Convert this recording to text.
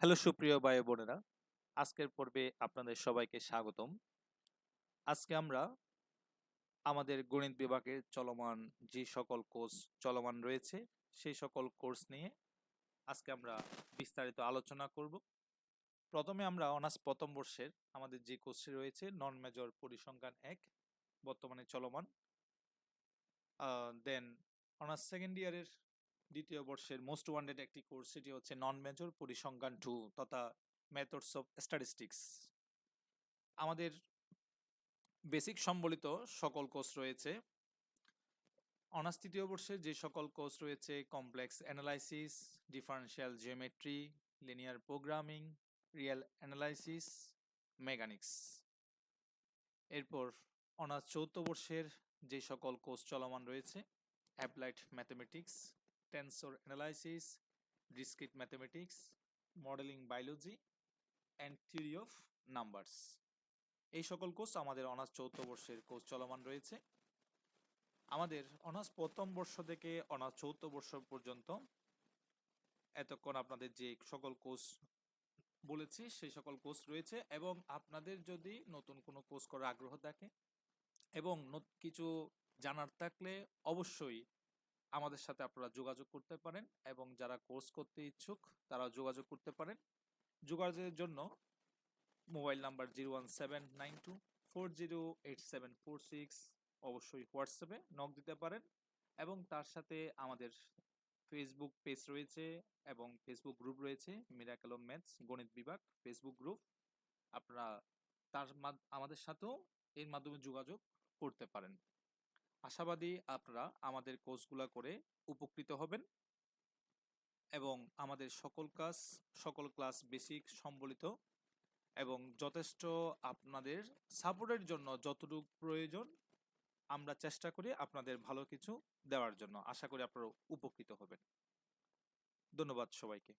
Hello সুপ্রিয় ভাই বোনেরা, আজকের পর্বে আপনাদের সবাইকে স্বাগতম। আজকে আমরা আমাদের গণিত বিভাগের চলমান যে সকল কোর্স চলমান রয়েছে, সেই সকল কোর্স নিয়ে আজকে আমরা বিস্তারিত আলোচনা করব। প্রথমে আমরা অনার্স প্রথম বর্ষের আমাদের যে কোর্সটি রয়েছে, নন মেজর পরিসংখ্যান এক, বর্তমানে চলমান। দেন অনার্স সেকেন্ড ইয়ারের দ্বিতীয় বর্ষের মোস্ট ওয়ান্টেড একটি কোর্স সেটি হচ্ছে নন মেজর পরিসংখ্যান টু তথা মেথডস অফ স্ট্যাটিস্টিক্স আমাদের বেসিক সম্বলিত সকল কোর্স রয়েছে। অনার্স তৃতীয় বর্ষে যে সকল কোর্স রয়েছে complex analysis differential geometry linear programming real analysis mechanics এরপর অনার্স চৌদ্দ বর্ষের যে সকল কোর্স চলমান রয়েছে applied mathematics tensor analysis, discrete mathematics, modeling biology and theory of numbers. এই সকল কোর্স আমাদের অনার্স চৌদ্দ বর্ষের কোর্স চলমান রয়েছে। আমাদের অনার্স প্রথম বর্ষ থেকে অনার্স চৌদ্দ বর্ষ পর্যন্ত এতক্ষণ আপনাদের যে সকল কোর্স বলেছি সেই সকল কোর্স রয়েছে এবং আপনাদের যদি নতুন কোনো কোর্স করার আগ্রহ থাকে এবং কিছু জানার থাকলে অবশ্যই আমাদের সাথে আপনারা যোগাযোগ করতে পারেন এবং যারা কোর্স করতে ইচ্ছুক তারা যোগাযোগ করতে পারেন। যোগাযোগের জন্য mobile number zero one seven nine two four zero eight seven four six অবশ্যই হোয়াটসঅ্যাপে নক দিতে পারেন এবং তার সাথে আমাদের ফেসবুক পেজ রয়েছে এবং ফেসবুক গ্রুপ রয়েছে মিরাকেল ম্যাথস গণিত বিভাগ ফেসবুক গ্রুপ আপনারা তার আমাদের সাথেও এর মাধ্যমে যোগাযোগ করতে পারেন। আশাবাদী আপনারা আমাদের কোর্সগুলো করে উপকৃত হবেন এবং আমাদের সকল কাজ, সকল ক্লাস বেসিক সম্বলিত এবং যথেষ্ট আপনাদের সাপোর্টের জন্য যতটুকু প্রয়োজন, আমরা চেষ্টা করি আপনাদের ভালো কিছু দেওয়ার জন্য। আশা করি আপনারা উপকৃত হবেন। ধন্যবাদ সবাইকে।